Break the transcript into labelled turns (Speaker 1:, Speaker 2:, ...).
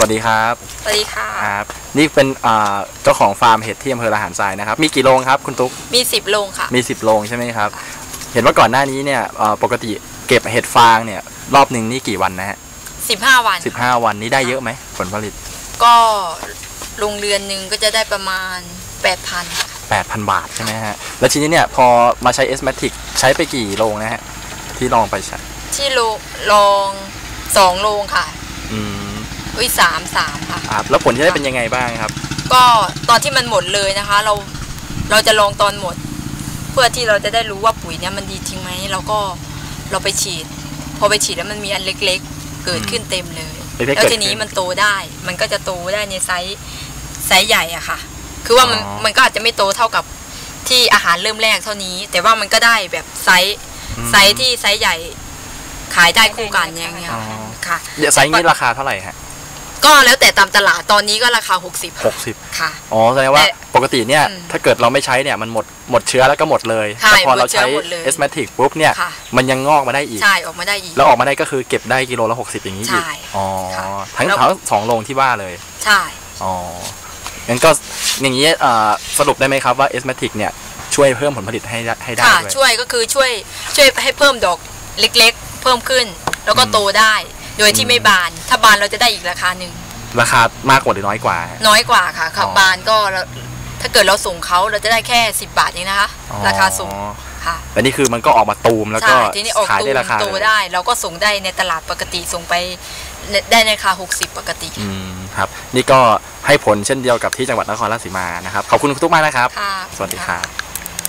Speaker 1: สวัสดีครับ
Speaker 2: สวัสดีค่ะ
Speaker 1: ครับ นี่เป็นอ่าเจ้าของฟาร์มเห็ดที่อำเภอละหารทรายนะครับ มีกี่โรงครับคุณตุ๊ก
Speaker 2: มีสิบโรงค่ะ
Speaker 1: มี 10โรงใช่ไหมครับ เห็นว่าก่อนหน้านี้เนี่ยอ่าปกติเก็บเห็ดฟางเนี่ยรอบหนึ่งนี่กี่วันนะฮะ
Speaker 2: สิบห้าวัน
Speaker 1: สิบห้าวันนี้ได้เยอะไหมผลผลิต
Speaker 2: ก็โรงเรือนหนึ่งก็จะได้ประมาณแปดพัน
Speaker 1: 8,000บาทใช่ไหมฮะ แล้วทีนี้เนี่ยพอมาใช้ S Matic ใช้ไปกี่โรงนะฮะที่ลองไปใช้
Speaker 2: ที่โรงลองสองโรงค่ะ
Speaker 1: อืม
Speaker 2: อุ้ยสามสามค่ะ
Speaker 1: ครับแล้วผลที่ได้เป็นยังไงบ้างครับ
Speaker 2: ก็ตอนที่มันหมดเลยนะคะ เราเราจะลองตอนหมด เพื่อที่เราจะได้รู้ว่าปุ๋ยเนี่ยมันดีจริงไหมเราก็เราไปฉีด พอไปฉีดแล้วมันมีอันเล็กๆ เกิดขึ้นเต็มเลย
Speaker 1: เล็กๆ
Speaker 2: แล้ว
Speaker 1: เกิด
Speaker 2: ทีนี้
Speaker 1: ขึ้น
Speaker 2: มันโตได้ มันก็จะโตได้ในไซส์ไซส์ใหญ่อะค่ะ คือว่ามัน
Speaker 1: อ๋อ
Speaker 2: มันก็อาจจะไม่โตเท่ากับที่อาหารเริ่มแรกเท่านี้ แต่ว่ามันก็ได้แบบไซส์
Speaker 1: อืม
Speaker 2: ไซส์ที่ไซส์ใหญ่ขายได้คู่กันอย่างเงี้ย
Speaker 1: อ๋อ
Speaker 2: ค่ะ
Speaker 1: เดี๋ยวไซส์นี้ราคาเท่าไหร่ฮะ
Speaker 2: ก็แล้วแต่ตามตลาดตอนนี้ก็ราคา 60
Speaker 1: หกสิบ
Speaker 2: ค่ะ
Speaker 1: อ๋อแสดงว่า
Speaker 2: แต่
Speaker 1: ปกติเนี่ย
Speaker 2: อืม
Speaker 1: ถ้าเกิดเราไม่ใช้เนี่ยมันหมดหมดเชื้อแล้วก็หมดเลย
Speaker 2: ใช่
Speaker 1: แต่พอเรา
Speaker 2: หมดเชื้อ
Speaker 1: ใช้
Speaker 2: หมดเลย
Speaker 1: S Matic ปุ๊บเนี่ย
Speaker 2: ค่ะ
Speaker 1: มันยังงอกมาได้อีก
Speaker 2: ใช่ออกมาได้อีก
Speaker 1: แล้วออกมาได้ก็คือเก็บได้กิโลละ 60 อย่างนี้อีก
Speaker 2: ใช่
Speaker 1: อ๋อ
Speaker 2: ค่ะ
Speaker 1: ทั้ง
Speaker 2: แล้ว
Speaker 1: ทั้งสองโรงที่ว่าเลย
Speaker 2: ใช่
Speaker 1: อ๋องั้นก็อย่างนี้เอ่อสรุปได้ไหมครับว่า S Matic เนี่ยช่วยเพิ่มผลผลิตให้ได้ให้ได้
Speaker 2: ค่ะ
Speaker 1: ด้วย
Speaker 2: ช่วยก็คือช่วยช่วยให้เพิ่มดอกเล็ก ๆ เพิ่มขึ้น แล้วก็
Speaker 1: อืม
Speaker 2: โตได้ โดย
Speaker 1: อื
Speaker 2: ที่
Speaker 1: ม
Speaker 2: ไม่บาน ถ้าบานเราจะได้อีกราคาหนึ่ง
Speaker 1: ราคามากกว่าหรือน้อยกว่าฮะ
Speaker 2: น้อยกว่าค่ะค่ะ
Speaker 1: อ๋อ
Speaker 2: บานก็เราถ้าเกิดเราส่งเขาเราจะได้แค่ 10 บาทเองนะคะ
Speaker 1: อ๋อ
Speaker 2: ราคาส่งค่ะ
Speaker 1: แต่นี่คือมันก็ออกมาตูมแล้วก็
Speaker 2: ใช่ทีนี้ออก
Speaker 1: ขาย
Speaker 2: ตู
Speaker 1: ได้
Speaker 2: ม
Speaker 1: ราคา
Speaker 2: โต
Speaker 1: เลย
Speaker 2: ได้ เราก็ส่งได้ในตลาดปกติส่งไปได้ในราคา 60 ปกติ
Speaker 1: อืมครับ นี่ก็ให้ผลเช่นเดียวกับที่จังหวัดนครราชสีมานะครับ ขอบคุณคุณตุ๊กมากนะครับ
Speaker 2: ค่ะ
Speaker 1: สวัสดีครับ